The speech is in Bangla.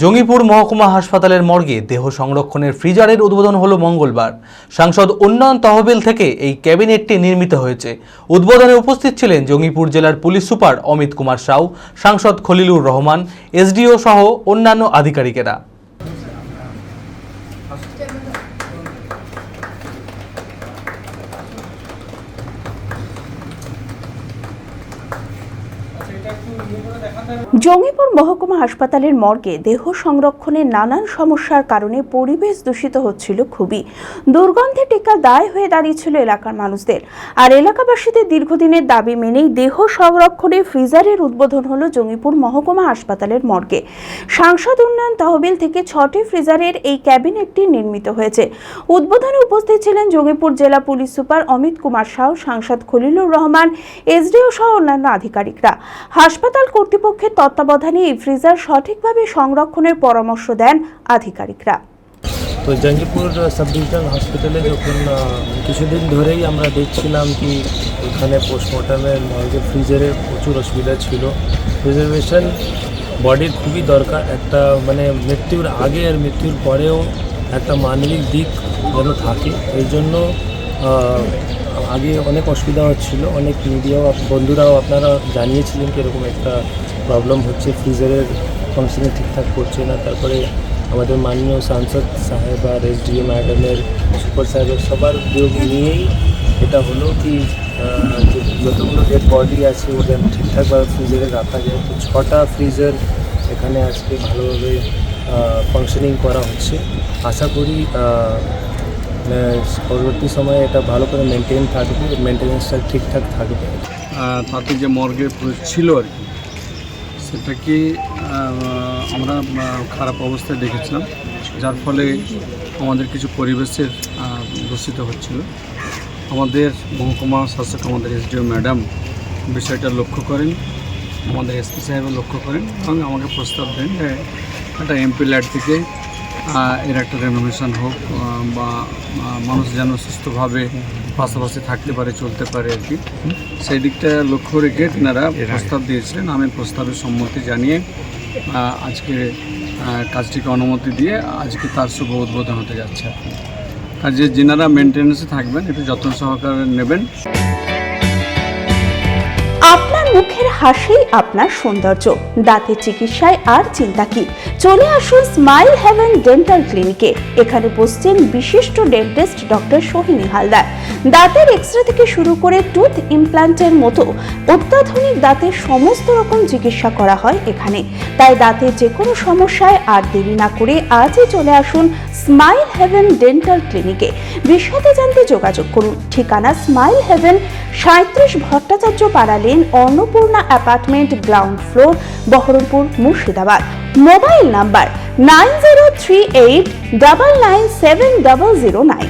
জঙ্গিপুর মহকুমা হাসপাতালের মর্গে দেহ সংরক্ষণের ফ্রিজারের উদ্বোধন হল মঙ্গলবার। সাংসদ উন্নয়ন তহবিল থেকে এই ক্যাবিনেটটি নির্মিত হয়েছে। উদ্বোধনে উপস্থিত ছিলেন জঙ্গিপুর জেলার পুলিশ সুপার অমিত কুমার সাউ, সাংসদ খলিলুর রহমান, এসডিও সহ অন্যান্য আধিকারিকেরা। জঙ্গিপুর মহকুমা হাসপাতালের মর্গে দেহ সংরক্ষণের নানান সমস্যার কারণে পরিবেশ দূষিত হচ্ছিল খুবই। দুর্গন্ধে টেকা দায় হয়ে দাঁড়িয়েছিল এলাকার মানুষদের। আর এলাকাবাসীদের দীর্ঘদিনের দাবি মেনেই দেহ সংরক্ষণে ফ্রিজারের উদ্বোধন হলো জঙ্গিপুর মহকুমা হাসপাতালের মর্গে। সাংসদ উন্নয়ন তহবিল থেকে ছটি ফ্রিজারের এই ক্যাবিনেটটি নির্মিত হয়েছে। উদ্বোধনে উপস্থিত ছিলেন জঙ্গিপুর জেলা পুলিশ সুপার অমিত কুমার সাউ সাংসদ খলিলুর রহমান, এসডিও সহ অন্যান্য আধিকারিকরা। হাসপাতাল কর্তৃপক্ষের তত্ত্বাবধানে এই ফ্রিজার সঠিকভাবে সংরক্ষণের পরামর্শ দেন আধিকারিকরা। তো জঙ্গিপুর সাব ডিভিশনাল হসপিটালে যখন কিছুদিন ধরেই আমরা দেখছিলাম কি এখানে পোস্টমর্টমের মর্গে ফ্রিজারের প্রচুর অসুবিধা ছিল। রিজার্ভেশন বডির খুবই দরকার। একটা মানে মৃত্যুর আগে আর মৃত্যুর পরেও একটা মানবিক দিক যেন থাকে। এই জন্য আগে অনেক অসুবিধা হচ্ছিল, অনেক মিডিয়াও বন্ধুরাও আপনারা জানিয়েছিলেন কীরকম একটা প্রবলেম হচ্ছে ফ্রিজারের ফাংশনিং ঠিকঠাক করছে না, তারপরে আমাদের মাননীয় সাংসদ সাহেব আর এস ডি ম্যাডামের সুপার সাহেবের সবার উদ্যোগ নিয়েই এটা হলো কি যতগুলো ডেড বডি আছে ওদের ঠিকঠাকভাবে ফ্রিজারে রাখা যায়। তো ছটা ফ্রিজার এখানে আজকে ভালোভাবে ফাংশনিং করা হচ্ছে। আশা করি পরবর্তী সময়ে এটা ভালো করে মেনটেন থাকবে মেনটেন্যান্সটা ঠিকঠাক থাকবে। তাতে যে প্রয়োগ ছিল আর কি, সেটাকে আমরা খারাপ অবস্থায় দেখেছিলাম, যার ফলে আমাদের কিছু পরিবেশের দূষিত হচ্ছিল। আমাদের মহকুমা শাসক, আমাদের এসডিও ম্যাডাম বিষয়টা লক্ষ্য করেন, আমাদের এসপি সাহেবও লক্ষ্য করেন এবং আমাকে প্রস্তাব দেন যে একটা এমপি ল্যাড থেকে এর একটা রেনোভেশন হোক বা মানুষ যেন সুস্থভাবে পাশাপাশি থাকতে পারে চলতে পারে আর কি। সেই দিকটা লক্ষ্য রেখে তিনারা প্রস্তাব দিয়েছিলেন। আমি প্রস্তাবের সম্মতি জানিয়ে আজকে কাজটিকে অনুমতি দিয়ে আজকে তার শুভ উদ্বোধন হতে যাচ্ছে। আর যে যিনারা মেনটেন্যান্সে থাকবেন একটু যত্ন সহকারে নেবেন। মুখের হাসি আপনার সৌন্দর্য। দাঁতের চিকিৎসায় আর চিন্তা কি? চলে আসুন স্মাইল হেভেন ডেন্টাল ক্লিনিকে। এখানে বসছেন বিশিষ্ট ডেন্টিস্ট ডক্টর সোহিনী হালদার। দাঁতের এক্সরে থেকে শুরু করে টুথ ইমপ্ল্যান্টের মতো অত্যাধুনিক দাঁতের সমস্ত রকম চিকিৎসা করা হয় এখানে। তাই দাঁতের যে কোনো সমস্যায় আর দেরি না করে আজই চলে আসুন স্মাইল হেভেন ডেন্টাল ক্লিনিকে। বিশদে জানতে যোগাযোগ করুন। ঠিকানা স্মাইল হেভেন সাঁত্রিশ Bhattacharya Para lane Annapurna apartment ground floor, Berhampore, Murshidabad. Mobile number nine zero three eight double nine seven double zero nine.